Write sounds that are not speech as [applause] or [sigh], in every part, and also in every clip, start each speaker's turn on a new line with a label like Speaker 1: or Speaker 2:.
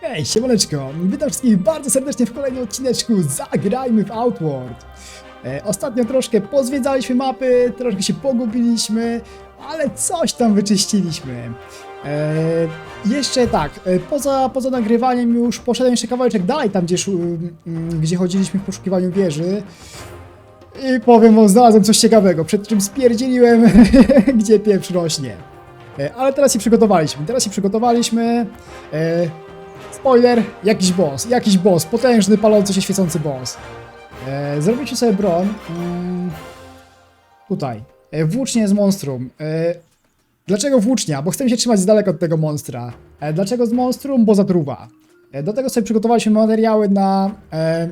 Speaker 1: Hej, siemaneczko! Witam wszystkich bardzo serdecznie w kolejnym odcineczku Zagrajmy w Outward! E, ostatnio troszkę pozwiedzaliśmy mapy, troszkę się pogubiliśmy, ale coś tam wyczyściliśmy. E, jeszcze tak, e, poza, poza nagrywaniem już poszedłem jeszcze kawałeczek dalej, tam gdzie, gdzie chodziliśmy w poszukiwaniu wieży. I powiem wam, znalazłem coś ciekawego, przed czym spierdzieliłem, [laughs] gdzie pieprz rośnie. E, ale teraz się przygotowaliśmy, teraz się przygotowaliśmy. E, Spoiler, jakiś boss, jakiś boss, potężny, palący się, świecący boss. E, zrobicie sobie broń. Tutaj. E, włócznie z monstrum. E, dlaczego włócznia? Bo chcemy się trzymać z daleka od tego monstra. E, dlaczego z monstrum? Bo zatruwa. E, do tego sobie przygotowaliśmy materiały na e,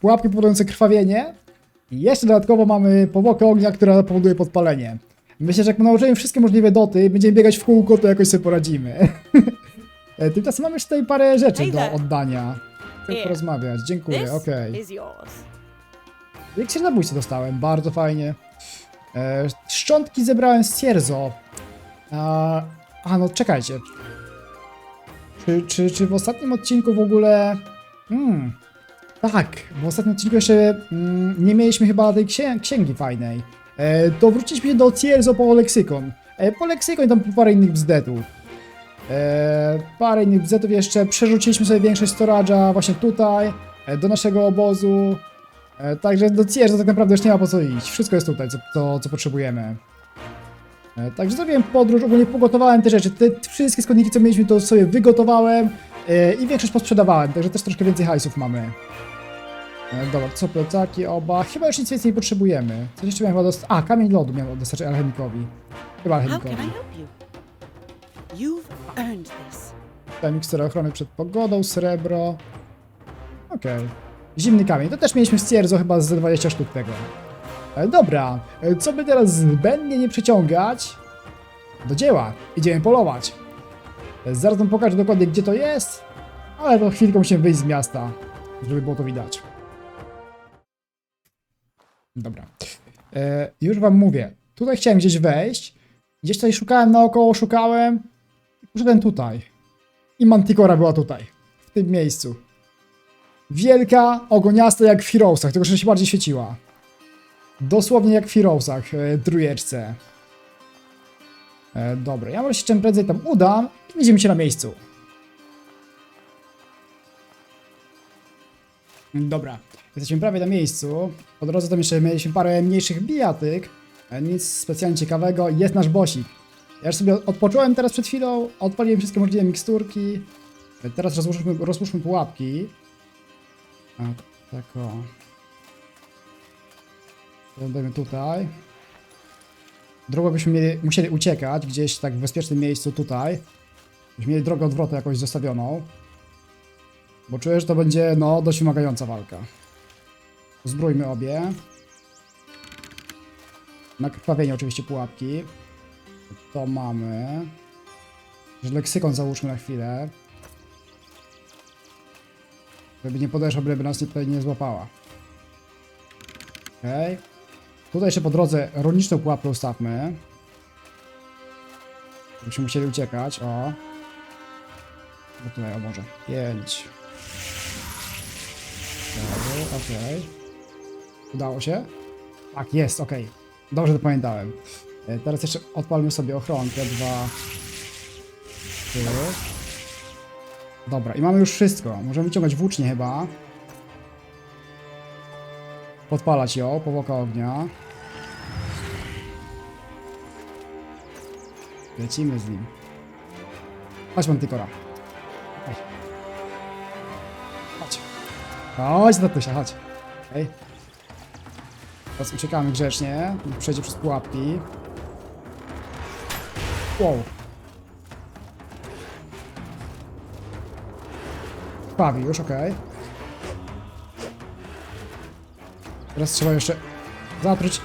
Speaker 1: pułapki powodujące krwawienie. I jeszcze dodatkowo mamy powłokę ognia, która powoduje podpalenie. Myślę, że jak nałożymy wszystkie możliwe doty, będziemy biegać w kółko, to jakoś sobie poradzimy. [laughs] E, Tymczasem mamy jeszcze tutaj parę rzeczy
Speaker 2: Hey
Speaker 1: do
Speaker 2: there.
Speaker 1: oddania. Chcę
Speaker 2: Here.
Speaker 1: porozmawiać. Dziękuję,
Speaker 2: This
Speaker 1: okej.
Speaker 2: is yours.
Speaker 1: Eliksir zabójcy dostałem, bardzo fajnie. E, szczątki zebrałem z Cierzo. A, a no czekajcie. Czy, czy, czy w ostatnim odcinku w ogóle... Hmm. Tak, w ostatnim odcinku jeszcze mm, nie mieliśmy chyba tej księ księgi fajnej. E, to wróciliśmy do Cierzo po leksykon. E, po leksykon i tam parę innych bzdetów. E, parę innych bzdetów jeszcze. Przerzuciliśmy sobie większość storage'a właśnie tutaj, e, do naszego obozu. E, Także do Cierza tak naprawdę już nie ma po co iść. Wszystko jest tutaj, co, co, co potrzebujemy. Także zrobiłem podróż, ogólnie pogotowałem te rzeczy. Te wszystkie składniki, co mieliśmy, to sobie wygotowałem i większość posprzedawałem, także też troszkę więcej hajsów mamy. Dobra, co plecaki, oba. Chyba już nic więcej nie potrzebujemy. Coś jeszcze miałem chyba dostać. A, kamień lodu miałem dostać alchemikowi. Chyba alchemikowi.
Speaker 2: You've earned this.
Speaker 1: Ochrony przed pogodą, srebro. Okej. Zimny kamień. To też mieliśmy z Cierzo chyba z 20 sztuk tego. E, dobra, e, co by teraz zbędnie nie przeciągać? Do dzieła. Idziemy polować. E, zaraz wam pokażę dokładnie gdzie to jest, ale to chwilką się wyjść z miasta, żeby było to widać. Dobra. E, już wam mówię. Tutaj chciałem gdzieś wejść. Gdzieś tutaj szukałem naokoło, szukałem. I poszedłem tutaj. I Manticora była tutaj, w tym miejscu. Wielka, ogoniasta jak w Heroesach, tylko że się bardziej świeciła. Dosłownie jak w Heroesach, e, trójeczce. E, dobra, ja może się czym prędzej tam udam i widzimy się na miejscu. Dobra, jesteśmy prawie na miejscu. Po drodze tam jeszcze mieliśmy parę mniejszych bijatyk. E, Nic specjalnie ciekawego. Jest nasz bosik. Ja już sobie odpocząłem teraz przed chwilą, odpaliłem wszystkie możliwe miksturki. Teraz rozłóżmy, rozłóżmy pułapki. A, tak o. Będziemy tutaj. Drogą byśmy mieli, musieli uciekać gdzieś tak w bezpiecznym miejscu tutaj. Byśmy mieli drogę odwrotu jakoś zostawioną. Bo czuję, że to będzie no dość wymagająca walka. Uzbrójmy obie. Na krwawienie oczywiście pułapki. To mamy. Leksykon załóżmy na chwilę. Żeby nie podeszła, byleby nas nie, nie złapała. Okej. Tutaj jeszcze po drodze rolniczą pułapkę ustawmy. Żebyśmy musieli uciekać, o. No tutaj, o może. Pięć. Okej. Udało się? Tak, jest, okej. Dobrze to pamiętałem. E, Teraz jeszcze odpalmy sobie ochronkę. Dwa. Dobra, i mamy już wszystko. Możemy wyciągać włócznie chyba. Podpalać ją, powłoka ognia. Lecimy z nim. Chodź, Mantykora. Chodź. Chodź. Chodź, Natusia, chodź. Okej. Teraz uciekamy grzecznie. Przejdzie przez pułapki. Wow. Krwawi już, okej. Teraz trzeba jeszcze zatruć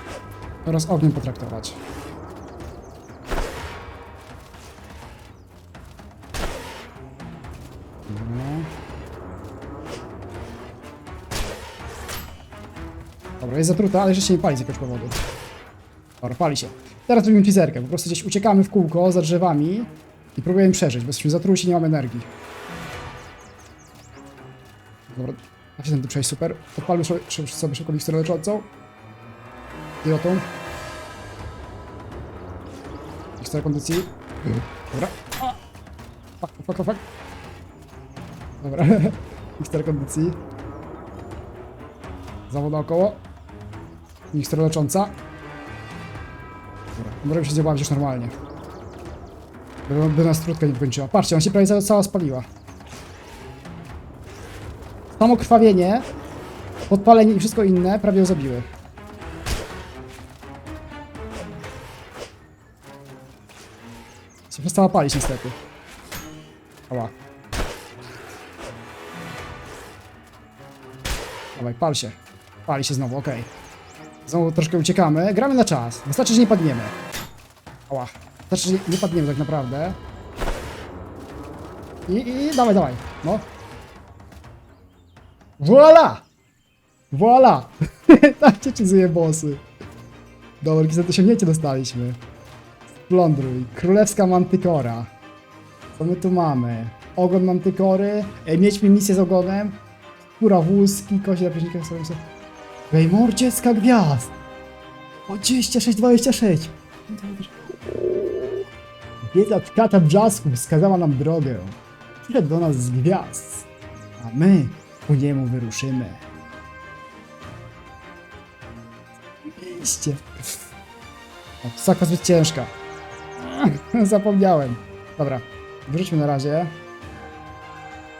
Speaker 1: oraz ogniem potraktować. Dobra, jest zatruta, ale jeszcze się nie pali z jakiegoś powodu. Dobra, pali się. Teraz robimy teaserkę. Po prostu gdzieś uciekamy w kółko za drzewami i próbujemy przeżyć, bo jesteśmy zatruci, nie mamy energii. Dobra, da się tu przejść, super. Odpalmy sobie, szybko miksturę leczącą. Pilotą. Miksturę kondycji. Dobra. A! Fuck, fuck, fuck, fuck. Dobra. [laughs] Miksturę kondycji. Zawód naokoło. Mikstura lecząca. Może się zjebała już normalnie. By, by nas trudka nie kończyła. Patrzcie, ona się prawie cała, spaliła. Samo krwawienie, podpalenie i wszystko inne prawie ją zabiły. Się przestała palić niestety. Ała. Dawaj, pal się. Pali się znowu, okej. Znowu troszkę uciekamy. Gramy na czas. Wystarczy, że nie padniemy. Ała. Wystarczy, że nie padniemy tak naprawdę. I, i dawaj, dawaj. No. Voila! Voila! [laughs] tak cię czyzuje bossy. Dobra, jakieś osiągnięcie dostaliśmy. Splądruj. Królewska Mantykora. Co my tu mamy? Ogon Mantykory. E, mieliśmy misję z ogonem. Kura wózki, kozie drapieżnika sobie. Wejmor dziecka gwiazd. O 26-26. Wiedza tkata brzasku wskazała nam drogę. Przyszedł do nas z gwiazd. A my ku niemu wyruszymy. Iście. O, Saka zbyt ciężka. [laughs] Zapomniałem. Dobra, wróćmy na razie.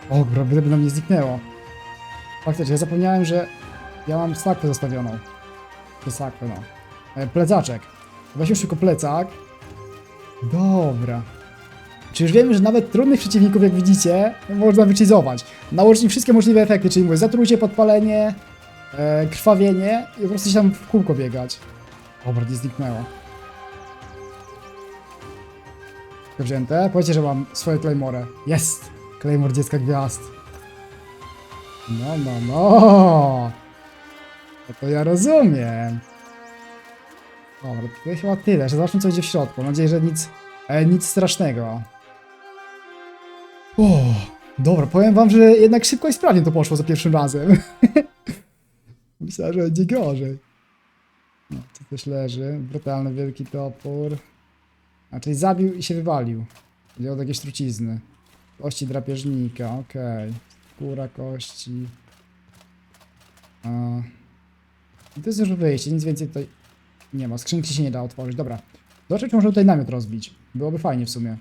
Speaker 1: O, gdyby nam nie zniknęło. Faktycznie, ja zapomniałem, że ja mam sakwę zostawioną. To sakwę, no. E, plecaczek. Weź już tylko plecak. Dobra. Czy już wiemy, że nawet trudnych przeciwników, jak widzicie, można wyczyzować. Nałożyć im wszystkie możliwe efekty, czyli mówię, zatrucie, podpalenie, e, krwawienie i po prostu się tam w kółko biegać. Dobra, nie zniknęło. Wzięte. Powiedzcie, że mam swoje Claymore. Jest! Claymore dziecka gwiazd. No, no, no. No to ja rozumiem. Dobra, to chyba tyle, że zobaczmy co będzie w środku. Mam nadzieję, że nic, e, nic strasznego. O, dobra, powiem wam, że jednak szybko i sprawnie to poszło za pierwszym razem. [laughs] Myślałem, że będzie gorzej. No, tu też leży. Brutalny wielki topór. A, zabił i się wywalił. Wziął jakieś trucizny. Kości drapieżnika, okej. Skóra kości. A. I to jest już wyjście, nic więcej tutaj nie ma. Skrzynki się nie da otworzyć. Dobra. Zobaczmy, czy możemy tutaj namiot rozbić. Byłoby fajnie w sumie.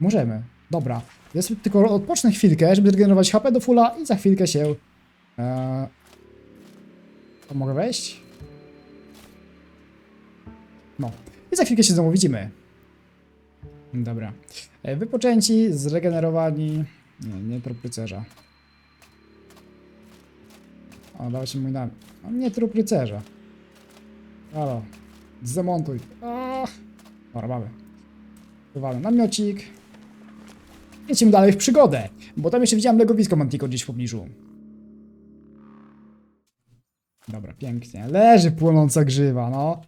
Speaker 1: Możemy. Dobra. Ja sobie tylko odpocznę chwilkę, żeby zregenerować HP do fulla i za chwilkę się... Eee... To mogę wejść? No. I za chwilkę się znowu widzimy. Dobra. E, Wypoczęci, zregenerowani. Nie, nie trup rycerza. O, dawajcie mój namiot. A nie trup rycerza. Halo. Zamontuj. Ach. Dobra, mamy. Wywalę namiocik. Lecimy dalej w przygodę, bo tam jeszcze widziałem legowisko Mantico gdzieś w pobliżu. Dobra, pięknie. Leży płonąca grzywa, no.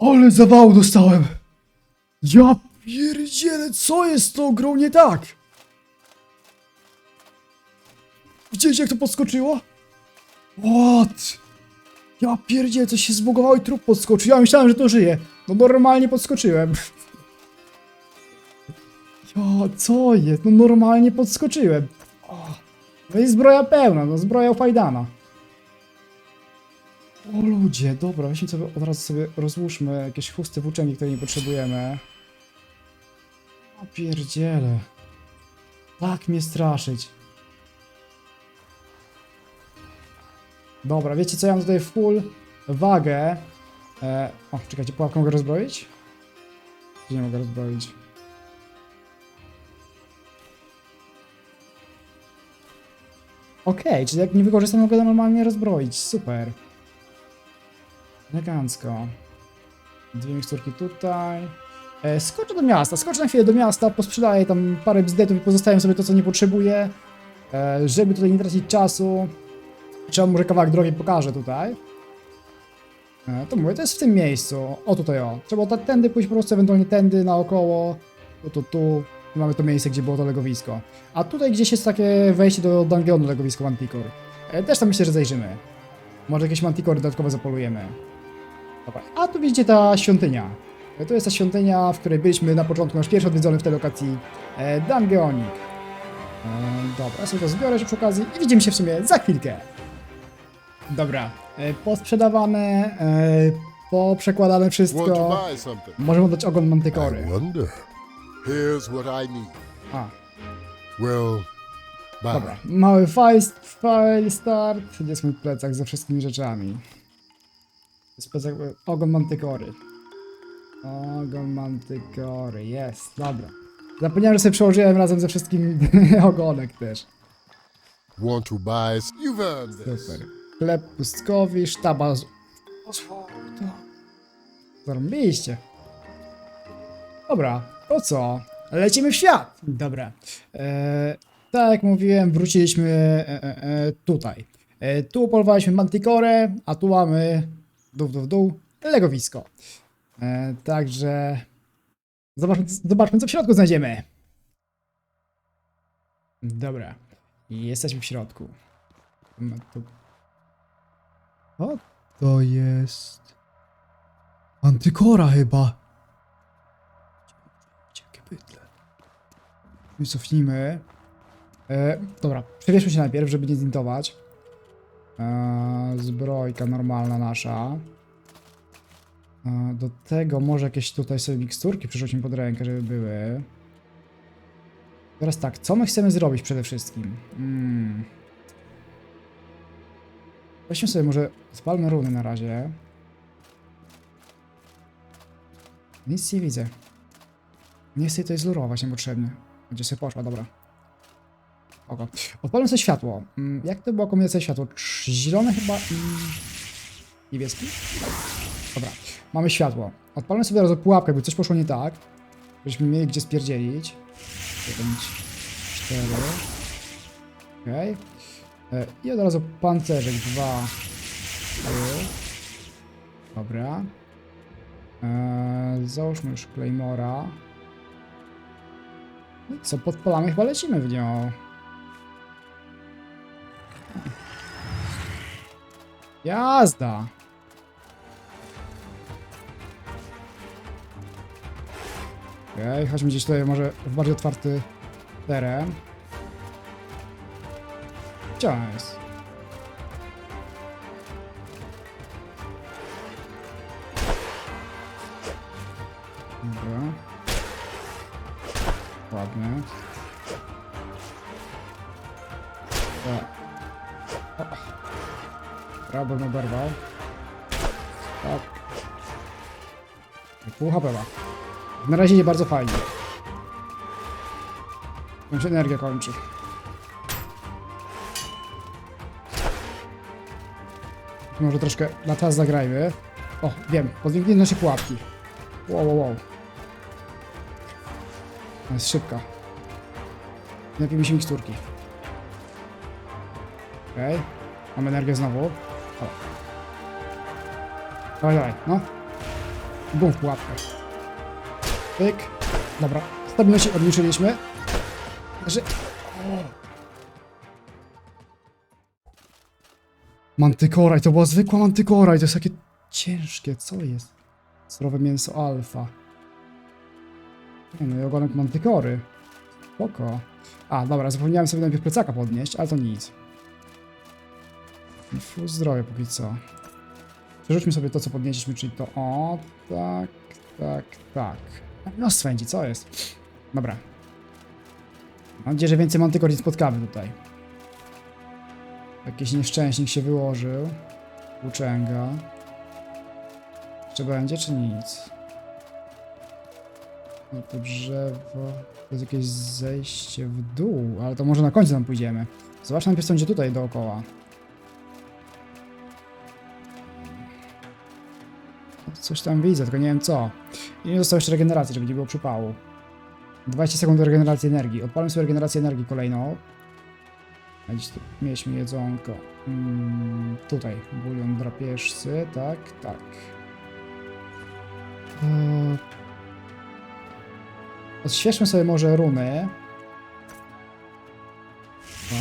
Speaker 1: Ale zawału dostałem! Ja pierdzielę, co jest z tą grą nie tak? Widzieliście jak to podskoczyło? What? Ja pierdzielę, coś się zbugowało i trup podskoczył. Ja myślałem, że to żyje. No normalnie podskoczyłem. [laughs] Ja, co jest? No normalnie podskoczyłem. No i zbroja pełna, no zbroja fajdana. O ludzie, dobra, weźmy sobie od razu sobie rozłóżmy jakieś chusty włóczęgi, które nie potrzebujemy. O pierdziele. Tak mnie straszyć. Dobra, wiecie co, ja mam tutaj full wagę. E, o, czekajcie, pułapkę mogę rozbroić? Czy nie mogę rozbroić? Okej, czyli jak nie wykorzystam, mogę normalnie rozbroić. Super. Elegancko. Dwie miksturki tutaj. E, skoczę do miasta, skoczę na chwilę do miasta, posprzedaję tam parę bzdetów i pozostawiam sobie to, co nie potrzebuję. E, żeby tutaj nie tracić czasu. Trzeba może kawałek drogi pokażę tutaj. E, to mówię, to jest w tym miejscu. O tutaj o. Trzeba ta- tędy pójść po prostu, ewentualnie tędy naokoło. Tu, tu, tu. mamy to miejsce, gdzie było to legowisko. A tutaj gdzieś jest takie wejście do dungeonu legowisko Manticore. E, też tam myślę, że zajrzymy. Może jakieś Manticore dodatkowo zapolujemy. Dobra. A tu widzicie ta świątynia. E, To jest ta świątynia, w której byliśmy na początku, nasz pierwszy odwiedzony w tej lokacji e, Dungeonik. E, dobra, sobie to zbiorę przy okazji i widzimy się w sumie za chwilkę. Dobra, e, posprzedawane, e, poprzekładane wszystko. Możemy oddać ogon Mantykory.
Speaker 3: Here's what I need.
Speaker 1: A,
Speaker 3: Well, bye.
Speaker 1: dobra. Mały file, file start. Gdzie jest mój plecak ze wszystkimi rzeczami? Jest plecak, ogon Mantykory. Ogon Mantykory, jest, dobra. Zapomniałem, że sobie przełożyłem razem ze wszystkim [laughs] ogonek też.
Speaker 3: Want to buy? You've earned this.
Speaker 1: Super. Chleb pustkowi, sztaba z... Zarąbiliście. Dobra, to co? Lecimy w świat! Dobra. E, tak jak mówiłem, wróciliśmy e, e, e, tutaj. E, tu polowaliśmy Manticore, a tu mamy dół, dół, dół, legowisko. E, także zobaczmy, zobaczmy, co w środku znajdziemy. Dobra. Jesteśmy w środku. Ma tu co to jest? Antykora chyba. Jakie bydle. I cofnijmy. E, dobra, przewieźmy się najpierw, żeby nie zintować. E, zbrojka normalna nasza. E, do tego może jakieś tutaj sobie miksturki przerzucimy pod rękę, żeby były. Teraz tak, co my chcemy zrobić przede wszystkim? Hmm. Weźmy sobie może, spalmy runy na razie. Nic nie widzę. Nie chcę tutaj zlurować niepotrzebnie. Gdzie sobie poszła, dobra. Oko. Odpalmy sobie światło. Mm, Jak to było kombinacja światło? Zielone chyba i... Niebieski? Dobra, mamy światło. Odpalmy sobie teraz pułapkę, jakby coś poszło nie tak. Żebyśmy mieli gdzie spierdzielić. 5, 4. Okej. E, I od razu pancerzek, dwa. trzy. Dobra. E, załóżmy już Claymora. No I co, podpalamy, chyba lecimy w nią. Jazda! Okej, chodźmy gdzieś tutaj może w bardziej otwarty teren. Gdzie ona jest? Dobra. Ładnie. Bym oberwał. Tak. Pół HP ma. Na razie nie bardzo fajnie. Nam się energia Może troszkę na czas zagrajmy. O, wiem, podźwignijmy nasze pułapki. Wow, wow, wow. Ona jest szybka. Lepiej mi się miksturki. Okej. Okay. Mam energię znowu. O. Dawaj, dawaj, no. Bum w pułapkę. Pyk. Dobra, stabilności odliczyliśmy. Znaczy... Mantykora i to była zwykła mantykora i to jest takie ciężkie, co jest? Surowe mięso alfa. No i ogonek mantykory. Spoko. A, dobra, zapomniałem sobie najpierw plecaka podnieść, ale to nic. Full zdrowie póki co. Przerzućmy sobie to, co podnieśliśmy, czyli to o, tak, tak, tak. No swędzi, co jest? Dobra. Mam nadzieję, że więcej mantykor nie spotkamy tutaj. Jakiś nieszczęśnik się wyłożył. Włóczęga. Czy będzie, czy nic? No to drzewo. To jest jakieś zejście w dół, ale to może na końcu tam pójdziemy. Zobaczmy najpierw, co będzie tutaj dookoła. Coś tam widzę, tylko nie wiem co. I nie zostało jeszcze regeneracji, żeby nie było przypału. 20 sekund do regeneracji energii. Odpalmy sobie regenerację energii kolejną. A Gdzieś tu mieliśmy jedzonko. Mm, tutaj, bulion drapieżcy, tak, tak. Eee, Odświeżmy sobie może runy. Dwa,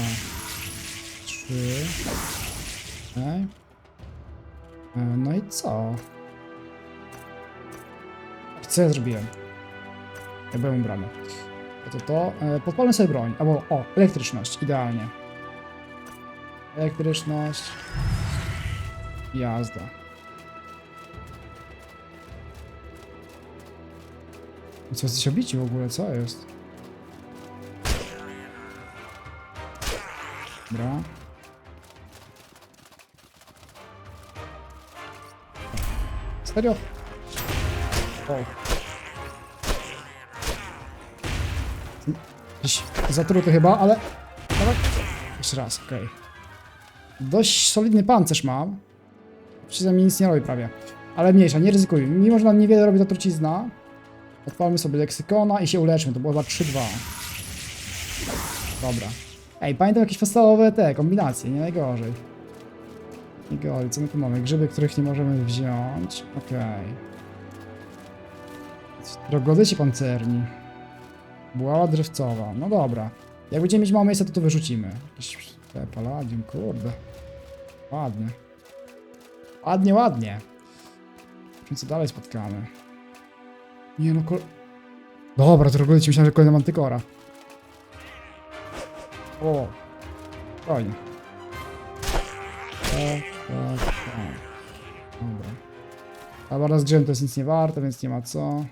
Speaker 1: trzy. Okej. E, No i co? Co ja zrobiłem? Ja byłem ubrany. To to, to. E, Podpalmy sobie broń. Albo, o, elektryczność. Idealnie. Elektryczność. Jazda. Co jesteś obici w ogóle? Co jest? Dobra. Serio? O. Jakiś zatruty chyba, ale... Jeszcze raz, okej. Dość solidny pancerz. Trucizna mi nic nie robi prawie. Ale mniejsza, nie ryzykuj. Mimo, że nam niewiele robi ta trucizna, odpalmy sobie leksykona i się uleczmy. To było chyba 3-2. Dobra. Ej, pamiętam jakieś podstawowe te kombinacje, nie najgorzej. Nie gorzej, co my tu mamy? Grzyby, których nie możemy wziąć. Okej. Rogodyci pancerni. Bułała drzewcowa. No dobra. Jak będziemy mieć mało miejsca, to to wyrzucimy. Te palladium, kurde. Ładnie. Ładnie, ładnie. Co dalej spotkamy? Nie no, kol... Dobra, rogodyci myślałem, że kolejna mantykora. O. Fajnie. Tak, tak, tak. Dobra. A bara z grzem to jest nic nie warte, więc nie ma co.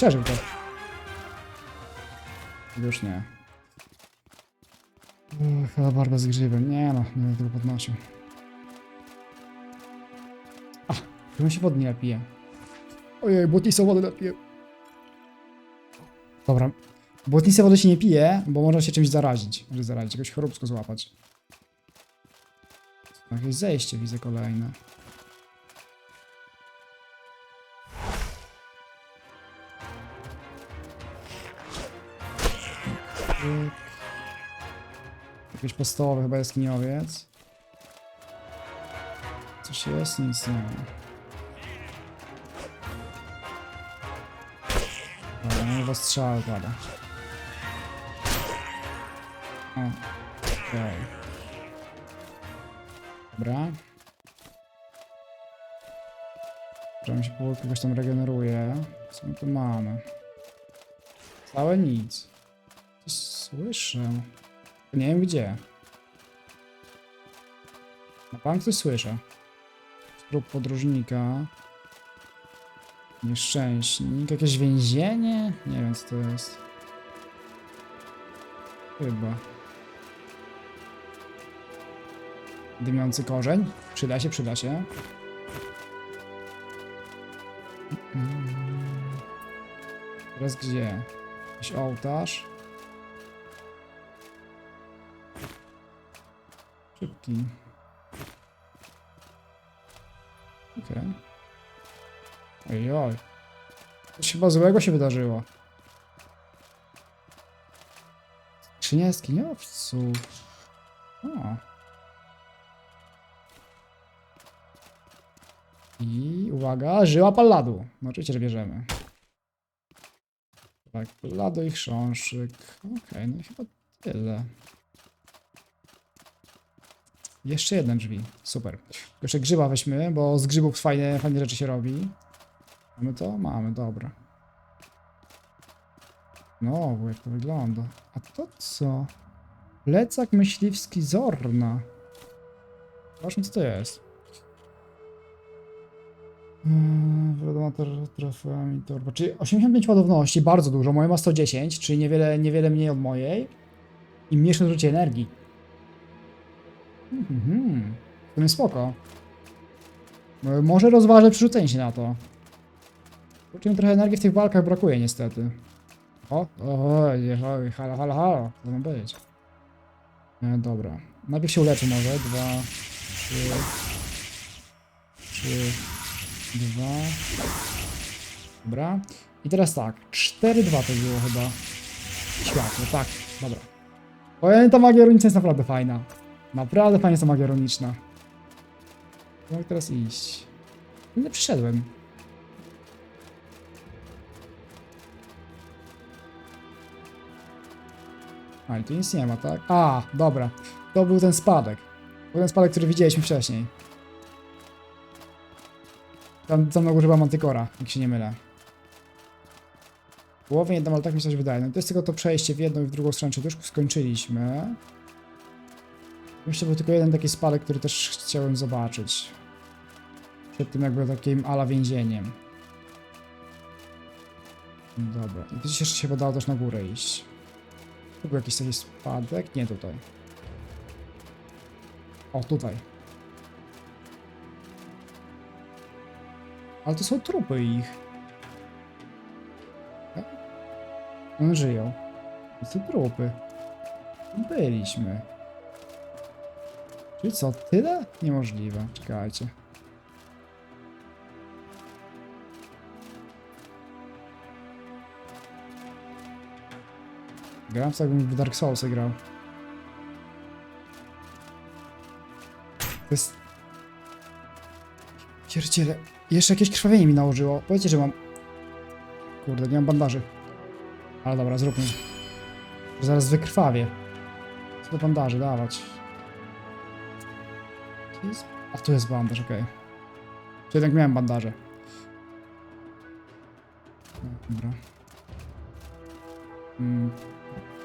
Speaker 1: Przeżył to. Już nie. Uch, Chyba barba z grzybem. Nie no, nie będę tego podnosił. A, chyba się wody nie napije. Ojej, błotnistą wodę napiję. Dobra. Błotniste wody się nie pije, bo można się czymś zarazić. Może zarazić, jakieś choróbsko złapać. Jakieś zejście widzę kolejne. Jakiś podstawowy chyba jaskiniowiec. Coś jest? Nic nie ma. Dobra, nie was strzały pada. Okej. Dobra. Że mi się powoli kogoś tam regeneruje. Co my tu mamy? Całe nic. Coś słyszę. Nie wiem gdzie. Na bank coś słyszę. Trup podróżnika. Nieszczęśnik. Jakieś więzienie? Nie wiem co to jest. Chyba. Dymiący korzeń? Przyda się, przyda się. Mm. Teraz gdzie? Jakiś ołtarz. Szybki. Okej. Oj, oj. Coś chyba złego się wydarzyło. Skrzynia jaskiniowców. O. I uwaga, żyła palladu. No oczywiście, że bierzemy. Tak, pallado i chrząszczyk. Okej, no i chyba tyle. Jeszcze jeden drzwi. Super. Jeszcze grzyba weźmy, bo z grzybów fajne, fajne rzeczy się robi. Mamy to? Mamy, dobra. No, jak to wygląda. A to co? Plecak myśliwski Zorna. Zobaczmy, co to jest. Wiadomo, trofeami torba. Czyli 85 ładowności, bardzo dużo. Moja ma 110, czyli niewiele, niewiele mniej od mojej. I mniejsze zużycie energii. Mhm. W sumie spoko. No, Może rozważę przerzucenie się na to. Kurczę, trochę energii w tych walkach brakuje niestety. O, o, oj, halo, halo, halo, co ma być? E, dobra, najpierw się uleczę może, dwa, trzy, trzy, dwa, dobra. I teraz tak, cztery, dwa to było chyba. Światło, tak, dobra. Powiem, ta magia runiczna jest naprawdę fajna. Naprawdę fajna jest ta magia runiczna. Jak teraz iść? Nie przyszedłem. A, i tu nic nie ma, tak? A, dobra. To był ten spadek. To był ten spadek, który widzieliśmy wcześniej. Tam, tam na górze była mantykora, jak się nie mylę. Połowę jedną, ale tak mi się wydaje. No to jest tylko to przejście w jedną i w drugą stronę, czy już skończyliśmy. Myślę, był tylko jeden taki spadek, który też chciałem zobaczyć. Przed tym jakby takim ala więzieniem. Dobra, i gdzieś jeszcze się chyba dało też na górę iść. Tu był jakiś taki spadek? Nie tutaj. O, tutaj. Ale to są trupy ich. One żyją. To są trupy. Byliśmy. Czyli co, tyle? Niemożliwe. Czekajcie. Gram tak jakbym w Dark Souls grał. To jest... Pierdziele. Jeszcze jakieś krwawienie mi nałożyło. Powiedzcie, że mam... Kurde, nie mam bandaży. Ale dobra, zróbmy. Zaraz wykrwawię. Co do bandaży dawać? Jest... A tu jest bandaż, okej. Czy jednak miałem bandaże. No, dobra. Mm.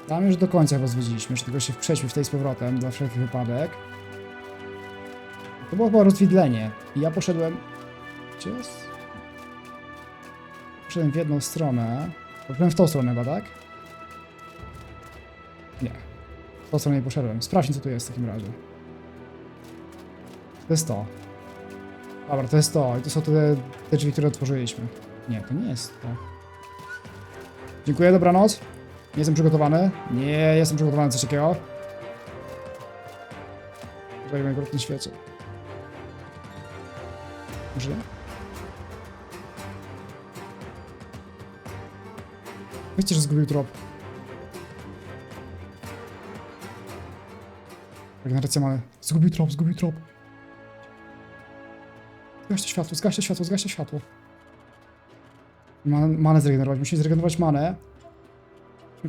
Speaker 1: Tam już do końca chyba zwiedziliśmy, już tylko się przejdźmy w tej z powrotem, dla wszelkich wypadek. To było chyba rozwidlenie. I ja poszedłem... Gdzie jest? Poszedłem w jedną stronę. Poszedłem w tą stronę chyba, tak? Nie. W tą stronę nie poszedłem. Sprawdźmy, co tu jest w takim razie. To jest to. Dobra, to jest to. I to są te, te drzwi, które otworzyliśmy. Nie, to nie jest to. Dziękuję, dobranoc. Nie jestem przygotowany. Nie jestem przygotowany na coś takiego. Żegnaj w tym świecie. Może nie? Wiecie, że zgubił trop. Regeneracja mamy. Zgubił trop, zgubił trop. Zgaście światło, zgaście światło, zgaście światło. Man, manę zregenerować. Musimy zregenerować manę.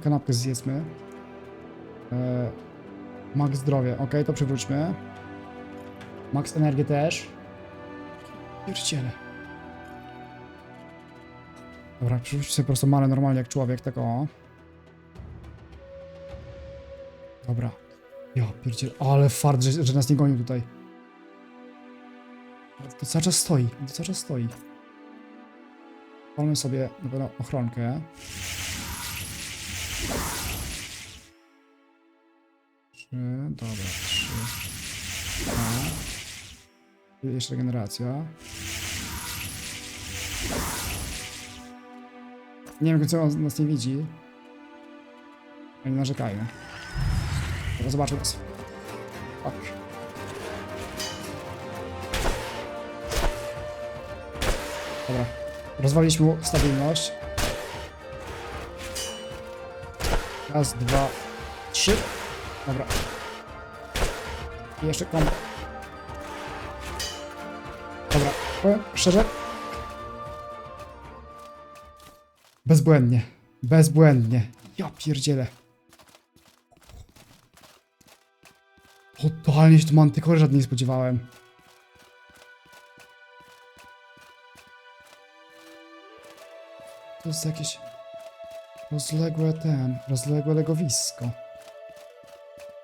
Speaker 1: Kanapkę zjedzmy. E, max zdrowie. Ok, to przywróćmy. Max energię też. Pierdziele. Dobra, przywróćmy sobie po prostu manę normalnie jak człowiek, tak o. Dobra. Ja pierdziele, ale fart, że, że nas nie gonił tutaj. To cały czas stoi, to cały czas stoi. Palmy sobie na pewno ochronkę. Trzy, dobra, trzy. A. Jeszcze regeneracja. Nie wiem, co on nas nie widzi. Ale nie narzekajmy. Zobaczmy. Dobra. Rozwaliliśmy stabilność. Raz, dwa, trzy. Dobra. I jeszcze kombo. Dobra, powiem szczerze. Bezbłędnie. Bezbłędnie. Ja pierdzielę. Totalnie się tu mantykory żadnej nie spodziewałem. To jest jakieś rozległe ten, rozległe legowisko.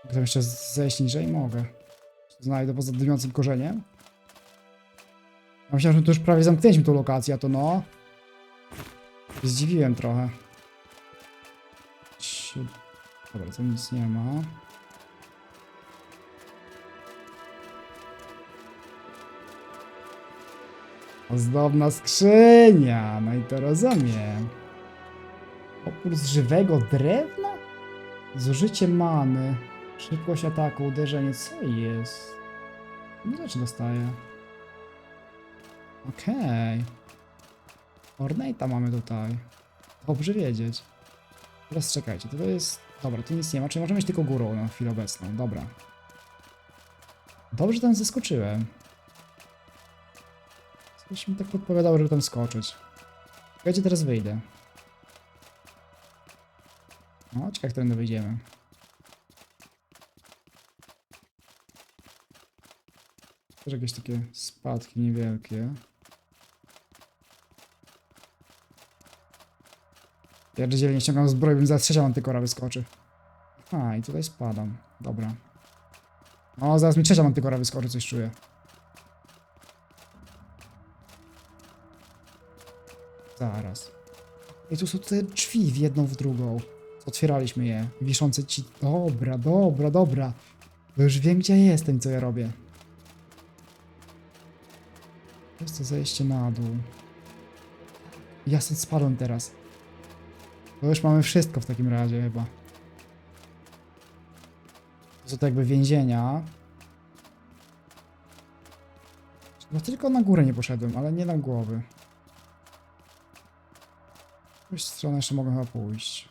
Speaker 1: Mogę jeszcze zejść niżej? Mogę. Znajdę poza dymiącym korzeniem. Ja myślałem, że tu już prawie zamknęliśmy tą lokację, a to no... Zdziwiłem trochę. Dobra, tu nic nie ma. Ozdobna skrzynia, no i to rozumiem. Opór z żywego drewna? Zużycie many. Szybkość ataku, uderzenie. Co jest? Nie rzeczy dostaję. Okej. Okay. Ornate'a mamy tutaj. Dobrze wiedzieć. Teraz czekajcie, to jest Dobra, tu nic nie ma, czyli możemy iść tylko górą na chwilę obecną. Dobra. Dobrze tam zeskoczyłem. Coś mi tak podpowiadało, żeby tam skoczyć. Gdzie teraz wyjdę? No, ciekawe, którędy wyjdziemy. Też jakieś takie spadki niewielkie. Ja nie ściągam zbroję, bym za trzecia mantykora wyskoczy. A, i tutaj spadam. Dobra. O, zaraz mi trzecia mantykora wyskoczy, coś czuję. Zaraz. I tu są te drzwi w jedną, w drugą. Otwieraliśmy je. Wiszące ci... Dobra, dobra, dobra. Bo już wiem, gdzie jestem, co ja robię. To jest to zejście na dół. Ja stąd spadłem teraz. To już mamy wszystko w takim razie chyba. To są to jakby więzienia. No tylko na górę nie poszedłem, ale nie na głowy. Którąś stronę jeszcze mogę chyba pójść.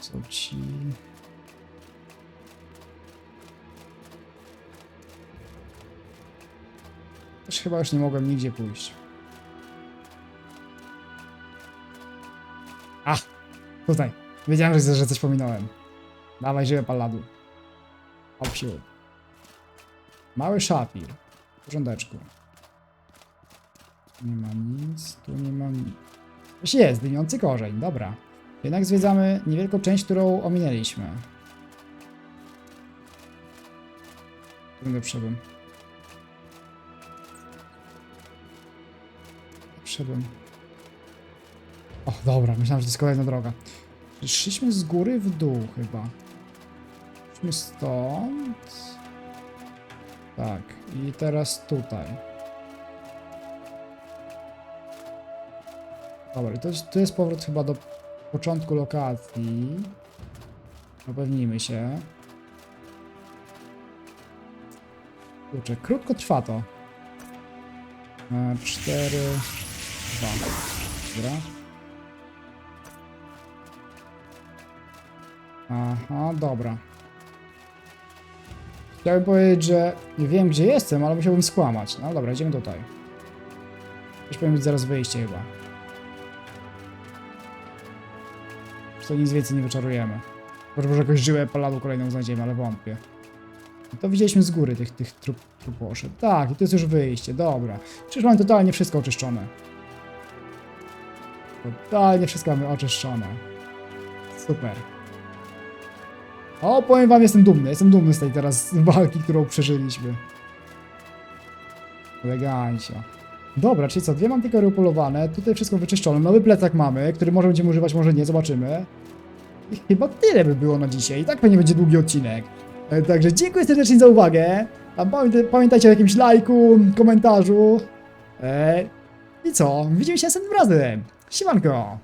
Speaker 1: Są ci... Też chyba już nie mogłem nigdzie pójść. A! Tutaj. Wiedziałem, że, że coś pominąłem. Dawaj, żywe palladu. Opsiu. Mały szapir. W porządeczku. Nie ma nic, tu nie ma nic. Coś jest, dymiący korzeń, dobra. Jednak zwiedzamy niewielką część, którą ominęliśmy. Będę wszedłem. Wszedłem. O, dobra, myślałem, że to jest kolejna droga. Szliśmy z góry w dół chyba. Szliśmy stąd. Tak, i teraz tutaj. Dobra, to, jest- to jest powrót chyba do początku lokacji. Upewnijmy się. Kurczę, krótko trwa to. E, Cztery, dwa. Dobra. Aha, dobra. Chciałbym powiedzieć, że wiem gdzie jestem, ale musiałbym skłamać. No dobra, idziemy tutaj. Już powinien być zaraz wyjście chyba. Już nic więcej nie wyczarujemy. Może może jakąś żyłę paladu kolejną znajdziemy, ale wątpię. I to widzieliśmy z góry tych, tych trup, truposzy. Tak, i to jest już wyjście, dobra. Przecież mamy totalnie wszystko oczyszczone. Totalnie wszystko mamy oczyszczone. Super. O, powiem wam, jestem dumny. Jestem dumny z tej teraz walki, którą przeżyliśmy. Elegancja. Dobra, czyli co, dwie mantykory upolowane, tutaj wszystko wyczyszczone, nowy plecak mamy, który może będziemy używać, może nie, zobaczymy. I chyba tyle by było na dzisiaj. Tak pewnie będzie długi odcinek. E, Także dziękuję serdecznie za uwagę. Pamiętajcie o jakimś lajku, komentarzu. E, I co? Widzimy się następnym razem. Siemanko!